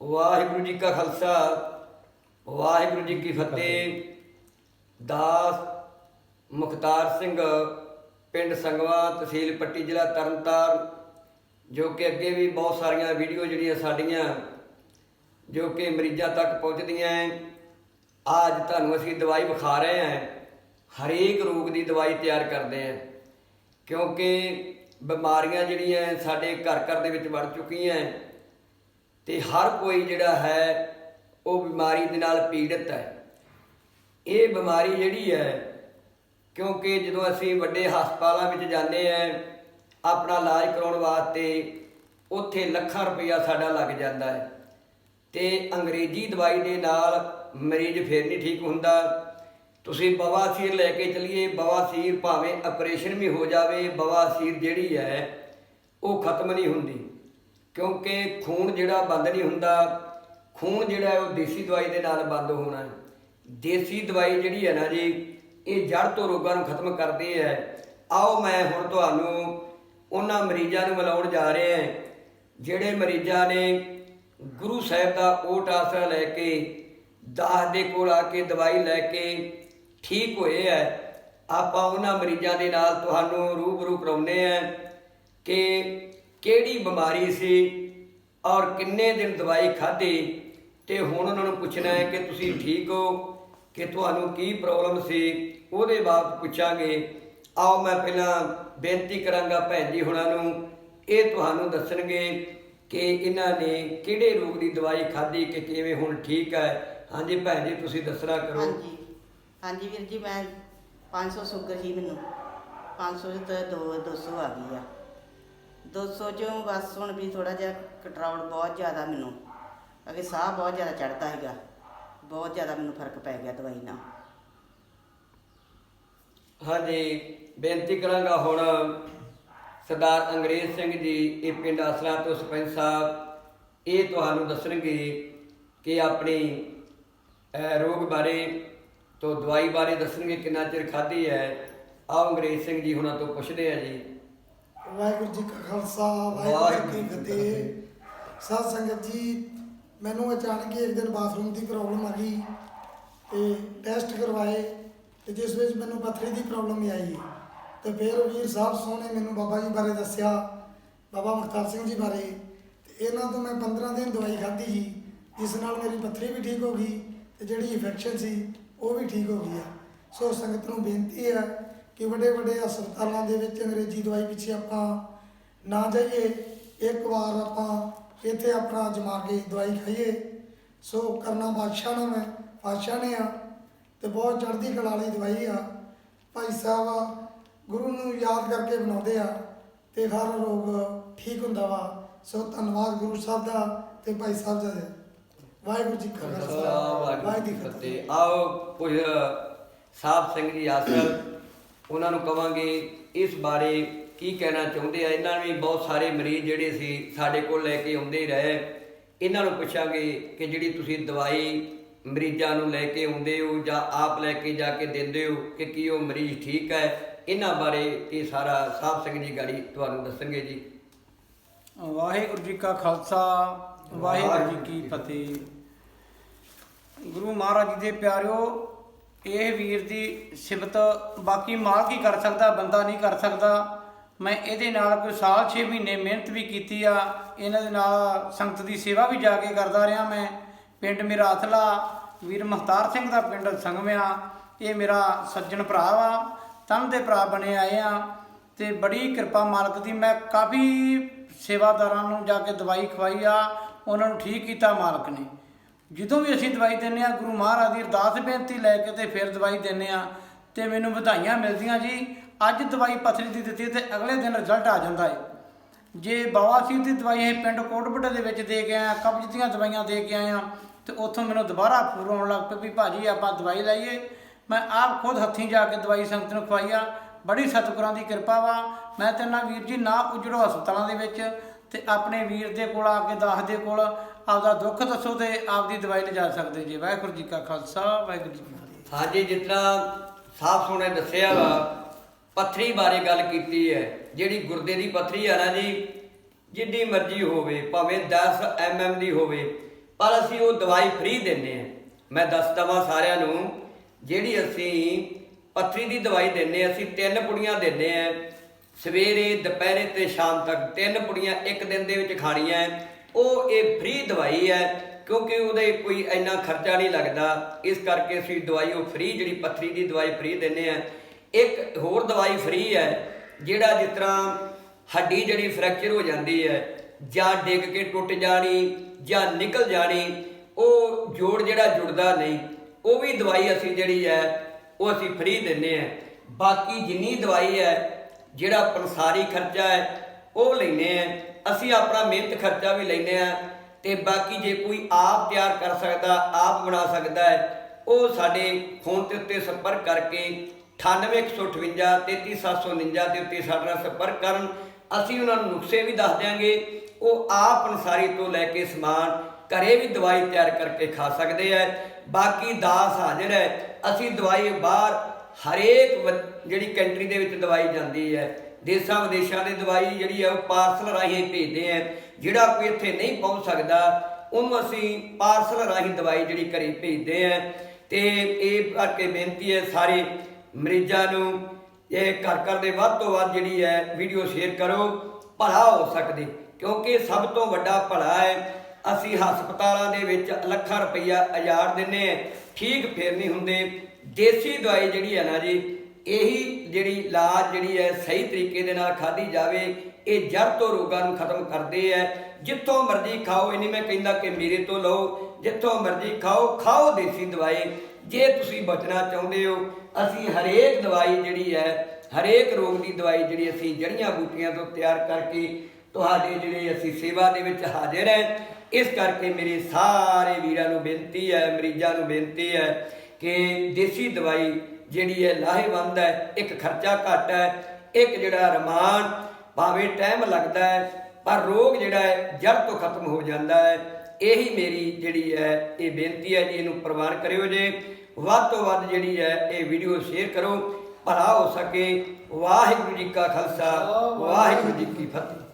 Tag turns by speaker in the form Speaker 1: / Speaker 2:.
Speaker 1: ਵਾਹਿਗੁਰੂ ਜੀ ਕਾ ਖਾਲਸਾ, ਵਾਹਿਗੁਰੂ ਜੀ ਕੀ ਫਤਿਹ। ਦਾਸ ਮੁਖਤਾਰ ਸਿੰਘ, ਪਿੰਡ ਸੰਗਵਾ, ਤਹਿਸੀਲ ਪੱਟੀ, ਜ਼ਿਲ੍ਹਾ ਤਰਨਤਾਰਨ, ਜੋ ਕਿ ਅੱਗੇ ਵੀ ਬਹੁਤ ਸਾਰੀਆਂ ਵੀਡੀਓ ਜਿਹੜੀਆਂ ਸਾਡੀਆਂ, ਜੋ ਕਿ ਮਰੀਜ਼ਾਂ ਤੱਕ ਪਹੁੰਚਦੀਆਂ ਹੈ ਅੱਜ ਤੁਹਾਨੂੰ ਅਸੀਂ ਦਵਾਈ ਵਿਖਾ ਰਹੇ ਹਾਂ ਹਰੇਕ ਰੋਗ ਦੀ ਦਵਾਈ ਤਿਆਰ ਕਰਦੇ ਹਾਂ ਕਿਉਂਕਿ ਬਿਮਾਰੀਆਂ ਜਿਹੜੀਆਂ ਸਾਡੇ ਘਰ ਘਰ ਦੇ ਵਿੱਚ ਵੜ ਚੁੱਕੀਆਂ ਤੇ ਹਰ ਕੋਈ ਜਿਹੜਾ ਹੈ, ਉਹ ਬਿਮਾਰੀ ਦੇ ਨਾਲ ਪੀੜਤ ਹੈ। ਇਹ ਬਿਮਾਰੀ ਜਿਹੜੀ ਹੈ, ਕਿਉਂਕਿ ਜਦੋਂ ਅਸੀਂ ਵੱਡੇ ਹਸਪਤਾਲਾਂ ਵਿੱਚ ਜਾਂਦੇ ਹਾਂ, ਆਪਣਾ ਇਲਾਜ ਕਰਾਉਣ ਵਾਸਤੇ ਉੱਥੇ ਲੱਖਾਂ ਰੁਪਇਆ ਸਾਡਾ ਲੱਗ ਜਾਂਦਾ ਹੈ। ਤੇ ਅੰਗਰੇਜ਼ੀ ਦਵਾਈ ਦੇ ਨਾਲ ਮਰੀਜ਼ ਫਿਰ ਨਹੀਂ ਠੀਕ ਹੁੰਦਾ। ਤੁਸੀਂ ਬਵਾਸੀਰ ਲੈ ਕੇ ਚਲੀਏ, ਬਵਾਸੀਰ ਭਾਵੇਂ ਆਪਰੇਸ਼ਨ ਵੀ ਹੋ ਜਾਵੇ, ਬਵਾਸੀਰ ਜਿਹੜੀ ਹੈ, ਉਹ ਖਤਮ ਨਹੀਂ ਹੁੰਦੀ। ਕਿਉਂਕਿ ਖੂਨ ਜਿਹੜਾ ਬੰਦ ਨਹੀਂ ਹੁੰਦਾ, ਖੂਨ ਜਿਹੜਾ ਉਹ ਦੇਸੀ ਦਵਾਈ ਦੇ ਨਾਲ ਬੰਦ ਹੋਣਾ ਦੇਸੀ ਦਵਾਈ ਜਿਹੜੀ ਹੈ ਨਾ ਜੀ, ਇਹ ਜੜ ਤੋਂ ਰੋਗਾਂ ਨੂੰ ਖਤਮ ਕਰਦੀ ਹੈ। ਆਓ ਮੈਂ ਹੁਣ ਤੁਹਾਨੂੰ ਉਹਨਾਂ ਮਰੀਜ਼ਾਂ ਨੂੰ ਮਿਲਾਉਣ ਜਾ ਰਿਹਾ ਹਾਂ, ਜਿਹੜੇ ਮਰੀਜ਼ਾਂ ਨੇ ਗੁਰੂ ਸਾਹਿਬ ਦਾ ਓਟ ਆਸਰਾ ਲੈ ਕੇ, ਦਾਸ ਦੇ ਕੋਲ ਆ ਕੇ ਦਵਾਈ ਲੈ ਕੇ ਠੀਕ ਹੋਏ ਹੈ। ਆਪਾਂ ਉਹਨਾਂ ਮਰੀਜ਼ਾਂ ਦੇ ਨਾਲ ਤੁਹਾਨੂੰ ਰੂਬਰੂ ਕਰਾਉਨੇ ਆ ਕਿ ਕਿਹੜੀ ਬਿਮਾਰੀ ਸੀ ਔਰ ਕਿੰਨੇ ਦਿਨ ਦਵਾਈ ਖਾਧੀ ਤੇ ਹੁਣ ਉਹਨਾਂ ਨੂੰ ਪੁੱਛਣਾ ਹੈ ਕਿ ਤੁਸੀਂ ਠੀਕ ਹੋ, ਕਿ ਤੁਹਾਨੂੰ ਕੀ ਪ੍ਰੋਬਲਮ ਸੀ, ਉਹਦੇ ਬਾਅਦ ਪੁੱਛਾਂਗੇ। ਆਓ ਮੈਂ ਪਹਿਲਾਂ ਬੇਨਤੀ ਕਰਾਂਗਾ ਭੈਣ ਜੀ ਹੁਣਾਂ ਨੂੰ, ਇਹ ਤੁਹਾਨੂੰ ਦੱਸਣਗੇ ਕਿ ਇਹਨਾਂ ਨੇ ਕਿਹੜੇ ਰੋਗ ਦੀ ਦਵਾਈ ਖਾਧੀ ਕਿ ਕਿਵੇਂ ਹੁਣ ਠੀਕ ਹੈ। ਹਾਂਜੀ ਭੈਣ ਜੀ, ਤੁਸੀਂ ਦੱਸਣਾ ਕਰੋ।
Speaker 2: ਹਾਂਜੀ। ਹਾਂਜੀ ਵੀਰ ਜੀ, ਮੈਂ 500 ਸ਼ੂਗਰ ਸੀ ਮੈਨੂੰ। 500 ਤੇ 200 ਆ ਗਈ ਆ। 200 ਚੋਂ ਬਸ ਹੁਣ ਵੀ ਥੋੜਾ ਜਿਹਾ ਕੰਟਰੋਲ ਬਹੁਤ ਜ਼ਿਆਦਾ ਮੈਨੂੰ। ਅਗੇ ਸਾਹ ਬਹੁਤ ਜ਼ਿਆਦਾ ਚੜਦਾ ਹੈਗਾ। ਬਹੁਤ ਜ਼ਿਆਦਾ ਮੈਨੂੰ ਫ਼ਰਕ ਪੈ ਗਿਆ ਦਵਾਈ ਨਾਲ।
Speaker 1: ਹਾਂਜੀ, ਬੇਨਤੀ ਕਰਾਂਗਾ ਹੁਣ ਸਰਦਾਰ ਅੰਗਰੇਜ਼ ਸਿੰਘ ਜੀ, ਇਹ ਪਿੰਡ ਅਸਲਾ ਤੋਂ ਸਰਪੰਚ ਸਾਹਿਬ, ਇਹ ਤੁਹਾਨੂੰ ਦੱਸਣਗੇ ਕਿ ਆਪਣੀ ਰੋਗ ਬਾਰੇ ਤੋਂ ਦਵਾਈ ਬਾਰੇ ਦੱਸਣਗੇ ਕਿੰਨਾ ਚਿਰ ਖਾਧੀ ਹੈ। ਆਓ ਅੰਗਰੇਜ਼ ਸਿੰਘ ਜੀ ਹੁਣਾਂ ਤੋਂ ਪੁੱਛਦੇ ਆ ਜੀ।
Speaker 3: ਵਾਹਿਗੁਰੂ ਜੀ ਕਾ ਖਾਲਸਾ ਵਾਹਿਗੁਰੂ ਜੀ ਕੀ ਫਤਿਹ। ਸਾਧ ਸੰਗਤ ਜੀ ਮੈਨੂੰ ਅਚਾਨਕ ਹੀ ਇੱਕ ਦਿਨ ਬਾਥਰੂਮ ਦੀ ਪ੍ਰੋਬਲਮ ਆ ਗਈ ਤੇ ਟੈਸਟ ਕਰਵਾਏ ਤੇ ਜਿਸ ਵਿੱਚ ਮੈਨੂੰ ਪੱਥਰੀ ਦੀ ਪ੍ਰੋਬਲਮ ਆਈ। ਤੇ ਫਿਰ ਵੀਰ ਸਾਹਿਬ ਸੋਹਣੇ ਮੈਨੂੰ ਬਾਬਾ ਜੀ ਬਾਰੇ ਦੱਸਿਆ ਬਾਬਾ ਮੁਖਤਾਰ ਸਿੰਘ ਜੀ ਬਾਰੇ। ਤੇ ਇਹਨਾਂ ਤੋਂ ਮੈਂ 15 ਦਿਨ ਦਵਾਈ ਖਾਧੀ ਸੀ ਜਿਸ ਨਾਲ ਮੇਰੀ ਪੱਥਰੀ ਵੀ ਠੀਕ ਹੋ ਗਈ ਤੇ ਜਿਹੜੀ ਇਨਫੈਕਸ਼ਨ ਸੀ ਉਹ ਵੀ ਠੀਕ ਹੋ ਗਈ ਆ। ਸੋ ਸੰਗਤ ਨੂੰ ਬੇਨਤੀ ਹੈ ਕਿ ਵੱਡੇ ਵੱਡੇ ਹਸਪਤਾਲਾਂ ਦੇ ਵਿੱਚ ਅੰਗਰੇਜ਼ੀ ਦਵਾਈ ਪਿੱਛੇ ਆਪਾਂ ਨਾ ਜਾਈਏ ਇੱਕ ਵਾਰ ਆਪਾਂ ਇੱਥੇ ਆਪਣਾ ਜਮਾ ਕੇ ਦਵਾਈ ਖਾਈਏ। ਸੋ ਕਰਨਾ ਬਾਦਸ਼ਾਹ ਨਾਲ ਮੈਂ ਬਾਦਸ਼ਾਹ ਨੇ ਆ ਤੇ ਬਹੁਤ ਚੜ੍ਹਦੀ ਕਲਾ ਵਾਲੀ ਦਵਾਈ ਆ। ਭਾਈ ਸਾਹਿਬ ਗੁਰੂ ਨੂੰ ਯਾਦ ਕਰਕੇ ਬਣਾਉਂਦੇ ਆ ਤੇ ਹਰ ਰੋਗ ਠੀਕ ਹੁੰਦਾ ਵਾ। ਸੋ ਧੰਨਵਾਦ ਗੁਰੂ ਸਾਹਿਬ ਦਾ ਤੇ ਭਾਈ ਸਾਹਿਬ ਜੀ ਦਾ। ਵਾਹਿਗੁਰੂ ਜੀ ਕਾ ਖਾਲਸਾ ਵਾਹਿਗੁਰੂ ਜੀ ਕੀ ਫਤਿਹ।
Speaker 1: ਫਤਿਹ। ਆਓ ਕੁਝ ਸਾਹਿਬ ਸਿੰਘ ਜੀ ਆਸਲ ਉਹਨਾਂ ਨੂੰ ਕਵਾਂਗੇ ਇਸ ਬਾਰੇ ਕੀ ਕਹਿਣਾ ਚਾਹੁੰਦੇ ਆ? ਇਹਨਾਂ ਵੀ ਬਹੁਤ ਸਾਰੇ ਮਰੀਜ਼ ਜਿਹੜੇ ਸੀ ਸਾਡੇ ਕੋਲ ਲੈ ਕੇ ਆਉਂਦੇ ਹੀ ਰਹੇ। ਇਹਨਾਂ ਨੂੰ ਪੁੱਛਾਂਗੇ ਕਿ ਜਿਹੜੀ ਤੁਸੀਂ ਦਵਾਈ ਮਰੀਜ਼ਾਂ ਨੂੰ ਲੈ ਕੇ ਆਉਂਦੇ ਹੋ ਜਾਂ ਆਪ ਲੈ ਕੇ ਜਾ ਕੇ ਦਿੰਦੇ ਹੋ ਕਿ ਕੀ ਉਹ ਮਰੀਜ਼ ਠੀਕ ਹੈ? ਇਹਨਾਂ ਬਾਰੇ ਇਹ ਸਾਰਾ ਸਾਹਿਬ ਸਿੰਘ ਜੀ ਗਾੜੀ ਤੁਹਾਨੂੰ ਦੱਸਣਗੇ ਜੀ।
Speaker 4: ਵਾਹਿਗੁਰੂ ਜੀ ਕਾ ਖਾਲਸਾ ਵਾਹਿਗੁਰੂ ਜੀ ਕੀ ਫਤਿਹ। ਗੁਰੂ ਮਹਾਰਾਜ ਜੀ ਦੇ ਪਿਆਰਿਓ ਇਹ ਵੀਰ ਦੀ ਸਿਫਤ, ਬਾਕੀ ਮਾਲਕ ਹੀ ਕਰ ਸਕਦਾ, ਬੰਦਾ ਨਹੀਂ ਕਰ ਸਕਦਾ। ਮੈਂ ਇਹਦੇ ਨਾਲ ਕੋਈ ਸਾਲ 6 ਮਹੀਨੇ ਮਿਹਨਤ ਵੀ ਕੀਤੀ ਆ। ਇਹਨਾਂ ਦੇ ਨਾਲ ਸੰਗਤ ਦੀ ਸੇਵਾ ਵੀ ਜਾ ਕੇ ਕਰਦਾ ਰਿਹਾ ਮੈਂ। ਪਿੰਡ ਮੇਰਾ ਅਥਲਾ ਵੀਰ ਮਹਤਾਰ ਸਿੰਘ ਦਾ ਪਿੰਡ ਸੰਗਵਿਆ ਇਹ ਮੇਰਾ ਸੱਜਣ ਭਰਾ ਵਾ, ਤਨ ਦੇ ਭਰਾ ਬਣੇ ਆਏ ਆ। ਤੇ ਬੜੀ ਕਿਰਪਾ ਮਾਲਕ ਦੀ, ਮੈਂ ਕਾਫੀ ਸੇਵਾਦਾਰਾਂ ਨੂੰ ਜਾ ਕੇ ਦਵਾਈ ਖਵਾਈ ਆ। ਉਹਨਾਂ ਨੂੰ ਠੀਕ ਕੀਤਾ ਮਾਲਕ ਨੇ। ਜਦੋਂ ਵੀ ਅਸੀਂ ਦਵਾਈ ਦਿੰਨੇ ਆ ਗੁਰੂ ਮਹਾਰਾਜ ਦੀ ਅਰਦਾਸ ਬੇਨਤੀ ਲੈ ਕੇ ਤੇ ਫਿਰ ਦਵਾਈ ਦਿੰਨੇ ਆ ਤੇ ਮੈਨੂੰ ਵਧਾਈਆਂ ਮਿਲਦੀਆਂ ਜੀ। ਅੱਜ ਦਵਾਈ ਪਥਰੀ ਦੀ ਦਿੱਤੀ ਤੇ ਅਗਲੇ ਦਿਨ ਰਿਜ਼ਲਟ ਆ ਜਾਂਦਾ ਹੈ ਜੇ ਬਵਾਸੀਰ ਦੀ ਦਵਾਈ ਇਹ ਪਿੰਡ ਕੋਟਬੁੱਢੇ ਦੇ ਵਿੱਚ ਦੇ ਕੇ ਆਇਆ ਕਬਜ਼ ਦੀਆਂ ਦਵਾਈਆਂ ਦੇ ਕੇ ਆਇਆ ਤੇ ਉੱਥੋਂ ਮੈਨੂੰ ਦੁਬਾਰਾ ਫੂਰ ਆਉਣ ਲੱਗ ਪਈ ਵੀ ਭਾਜੀ ਆਪਾਂ ਦਵਾਈ ਲਾਈਏ। ਮੈਂ ਆਪ ਖੁਦ ਹੱਥੀਂ ਜਾ ਕੇ ਦਵਾਈ ਸੰਗਤ ਨੂੰ ਖਵਾਈ ਆ। ਬੜੀ ਸਤਿਗੁਰਾਂ ਦੀ ਕਿਰਪਾ ਵਾ। ਮੈਂ ਤੇ ਨਾ ਵੀਰ ਜੀ ਨਾ ਉਜੜੋ ਹਸਪਤਾਲਾਂ ਦੇ ਵਿੱਚ ਤੇ ਆਪਣੇ ਵੀਰ ਦੇ ਕੋਲ ਆ ਕੇ, ਦਾਸ ਦੇ ਕੋਲ ਆਪਦਾ ਦੁੱਖ ਦੱਸੋ ਤੇ ਆਪਦੀ ਦਵਾਈ ਲਿਜਾ ਸਕਦੇ ਜੀ। ਵਾਹਿਗੁਰੂ ਜੀ ਕਾ ਖਾਲਸਾ, ਵਾਹਿਗੁਰੂ ਜੀ ਕੀ ਫਤਿਹ।
Speaker 1: ਹਾਂਜੀ ਜਿਤਨਾ ਸਾਫ਼ ਸੁਣੇ ਦੱਸਿਆ ਵਾ, ਪੱਥਰੀ ਬਾਰੇ ਗੱਲ ਕੀਤੀ ਹੈ, ਜਿਹੜੀ ਗੁਰਦੇ ਦੀ ਪੱਥਰੀ ਆ ਨਾ ਜੀ, ਜਿੰਨੀ ਮਰਜ਼ੀ ਹੋਵੇ, ਭਾਵੇਂ 10 ਐਮਐਮ ਦੀ ਹੋਵੇ, ਪਰ ਅਸੀਂ ਉਹ ਦਵਾਈ ਫ੍ਰੀ ਦਿੰਨੇ ਆ ਮੈਂ ਦੱਸ ਦਵਾਂ ਸਾਰਿਆਂ ਨੂੰ, ਜਿਹੜੀ ਅਸੀਂ ਪੱਥਰੀ ਦੀ ਦਵਾਈ ਦਿੰਨੇ ਆ ਅਸੀਂ ਤਿੰਨ ਪੁੜੀਆਂ ਦਿੰਨੇ ਆ ਸਵੇਰੇ, ਦੁਪਹਿਰੇ ਤੇ ਸ਼ਾਮ ਤੱਕ ਤਿੰਨ ਪੁੜੀਆਂ ਇੱਕ ਦਿਨ ਦੇ ਵਿੱਚ ਖਾਣੀਆਂ ਉਹ ਇਹ ਫ੍ਰੀ ਦਵਾਈ ਹੈ, ਕਿਉਂਕਿ ਉਹਦੇ ਕੋਈ ਇੰਨਾ ਖਰਚਾ ਨਹੀਂ ਲੱਗਦਾ। ਇਸ ਕਰਕੇ ਅਸੀਂ ਦਵਾਈ ਉਹ ਫ੍ਰੀ ਜਿਹੜੀ ਪੱਥਰੀ ਦੀ ਦਵਾਈ ਫ੍ਰੀ ਦਿੰਨੇ ਆ ਇੱਕ ਹੋਰ ਦਵਾਈ ਫ੍ਰੀ ਹੈ, ਜਿਹੜਾ ਜਿਸ ਤਰ੍ਹਾਂ ਹੱਡੀ ਜਿਹੜੀ ਫ੍ਰੈਕਚਰ ਹੋ ਜਾਂਦੀ ਹੈ, ਜਾਂ ਡਿੱਗ ਕੇ ਟੁੱਟ ਜਾਣੀ, ਜਾਂ ਨਿਕਲ ਜਾਣੀ, ਉਹ ਜੋੜ ਜਿਹੜਾ ਜੁੜਦਾ ਨਹੀਂ, ਉਹ ਵੀ ਦਵਾਈ ਅਸੀਂ ਜਿਹੜੀ ਹੈ, ਉਹ ਅਸੀਂ ਫ੍ਰੀ ਦਿੰਨੇ ਆ ਬਾਕੀ ਜਿੰਨੀ ਦਵਾਈ ਹੈ, ਜਿਹੜਾ ਪੰਸਾਰੀ ਖਰਚਾ ਹੈ, ਉਹ ਲੈਨੇ ਆ ਅਸੀਂ ਆਪਣਾ ਮਿਹਨਤ ਖਰਚਾ ਵੀ ਲੈਨੇ ਆ ਤੇ ਬਾਕੀ ਜੇ ਕੋਈ ਆਪ ਤਿਆਰ ਕਰ ਸਕਦਾ, ਆਪ ਬਣਾ ਸਕਦਾ ਹੈ, ਉਹ ਸਾਡੇ ਫੋਨ ਤੇ ਉੱਤੇ ਸੰਪਰਕ ਕਰਕੇ 9815 33749 ਦੇ ਉੱਤੇ ਸਾਡੇ ਨਾਲ ਸੰਪਰਕ ਕਰਨ, ਅਸੀਂ ਉਹਨਾਂ ਨੂੰ ਨੁਕਸੇ ਵੀ ਦੱਸ ਦਿਆਂਗੇ, ਉਹ ਆਪ ਅਨਸਾਰੀ ਤੋਂ ਲੈ ਕੇ ਸਮਾਨ, ਘਰੇ ਵੀ ਦਵਾਈ ਤਿਆਰ ਕਰਕੇ ਖਾ ਸਕਦੇ ਆ ਬਾਕੀ ਦਾਸ ਹਾਜ਼ਰ ਹੈ, ਅਸੀਂ ਦਵਾਈ ਬਾਹਰ ਹਰੇਕ ਵ- ਜਿਹੜੀ ਕੰਟਰੀ ਦੇ ਵਿੱਚ ਦਵਾਈ ਜਾਂਦੀ ਹੈ ਦੇਸ਼ਾਂ ਵਿਦੇਸ਼ਾਂ ਦੀ ਦਵਾਈ ਜਿਹੜੀ ਹੈ ਉਹ ਪਾਰਸਲ ਰਾਹੀਂ ਭੇਜਦੇ ਆ ਜਿਹੜਾ ਕੋਈ ਇੱਥੇ ਨਹੀਂ ਪਹੁੰਚ ਸਕਦਾ, ਉਹਨੂੰ ਅਸੀਂ ਪਾਰਸਲ ਰਾਹੀਂ ਦਵਾਈ ਜਿਹੜੀ ਘਰੇ ਭੇਜਦੇ ਆ ਤੇ ਇਹ ਕਰਕੇ ਬੇਨਤੀ ਹੈ ਸਾਰੇ ਮਰੀਜ਼ਾਂ ਨੂੰ, ਇਹ ਘਰ ਘਰ ਦੇ ਵੱਧ ਤੋਂ ਵੱਧ ਜਿਹੜੀ ਹੈ ਵੀਡੀਓ ਸ਼ੇਅਰ ਕਰੋ, ਭਲਾ ਹੋ ਸਕਦੇ। ਕਿਉਂਕਿ ਸਭ ਤੋਂ ਵੱਡਾ ਭਲਾ ਹੈ, ਅਸੀਂ ਹਸਪਤਾਲਾਂ ਦੇ ਵਿੱਚ ਲੱਖਾਂ ਰੁਪਈਆ ਹਜ਼ਾਰ ਦਿੰਨੇ ਆ ਠੀਕ ਫੇਰ ਨਹੀਂ ਹੁੰਦੇ। ਦੇਸੀ ਦਵਾਈ ਜਿਹੜੀ ਹੈ ਨਾ ਜੀ ਇਹੀ ਜਿਹੜੀ ਇਲਾਜ ਜਿਹੜੀ ਹੈ ਸਹੀ ਤਰੀਕੇ ਦੇ ਨਾਲ ਖਾਧੀ ਜਾਵੇ, ਇਹ ਜੜ ਤੋਂ ਰੋਗਾਂ ਨੂੰ ਖਤਮ ਕਰਦੇ ਹੈ। ਜਿੱਥੋਂ ਮਰਜ਼ੀ ਖਾਓ, ਇਹ ਨਹੀਂ ਮੈਂ ਕਹਿੰਦਾ ਕਿ ਮੇਰੇ ਤੋਂ ਲਓ। ਜਿੱਥੋਂ ਮਰਜ਼ੀ ਖਾਓ ਖਾਓ ਦੇਸੀ ਦਵਾਈ। ਜੇ ਤੁਸੀਂ ਬਚਣਾ ਚਾਹੁੰਦੇ ਹੋ, ਅਸੀਂ ਹਰੇਕ ਦਵਾਈ ਜਿਹੜੀ ਹੈ, ਹਰੇਕ ਰੋਗ ਦੀ ਦਵਾਈ ਜਿਹੜੀ ਅਸੀਂ ਜੜੀਆਂ ਬੂਟੀਆਂ ਤੋਂ ਤਿਆਰ ਕਰਕੇ ਤੁਹਾਡੇ ਜਿਹੜੇ ਅਸੀਂ ਸੇਵਾ ਦੇ ਵਿੱਚ ਹਾਜ਼ਰ ਹੈ, ਇਸ ਕਰਕੇ ਮੇਰੇ ਸਾਰੇ ਵੀਰਾਂ ਨੂੰ ਬੇਨਤੀ ਹੈ, ਮਰੀਜ਼ਾਂ ਨੂੰ ਬੇਨਤੀ ਹੈ ਕਿ ਦੇਸੀ ਦਵਾਈ ਜਿਹੜੀ ਹੈ ਲਾਹੇਵੰਦ ਹੈ, ਇੱਕ ਖਰਚਾ ਘੱਟ ਹੈ, ਇੱਕ ਜਿਹੜਾ ਰਮਾਨ ਭਾਵੇਂ ਟਾਈਮ ਲੱਗਦਾ ਹੈ, ਪਰ ਰੋਗ ਜਿਹੜਾ ਹੈ ਜੜ ਤੋਂ ਖਤਮ ਹੋ ਜਾਂਦਾ ਹੈ। ਇਹੀ ਮੇਰੀ ਜਿਹੜੀ ਹੈ, ਇਹ ਬੇਨਤੀ ਹੈ ਜੀ, ਇਹਨੂੰ ਪ੍ਰਵਾਨ ਕਰਿਓ ਜੇ। ਵੱਧ ਤੋਂ ਵੱਧ ਜਿਹੜੀ ਹੈ, ਇਹ ਵੀਡੀਓ ਸ਼ੇਅਰ ਕਰੋ। ਭਲਾ ਹੋ ਸਕੇ। ਵਾਹਿਗੁਰੂ ਜੀ ਕਾ ਖਾਲਸਾ, ਵਾਹਿਗੁਰੂ ਜੀ ਕੀ ਫਤਿਹ।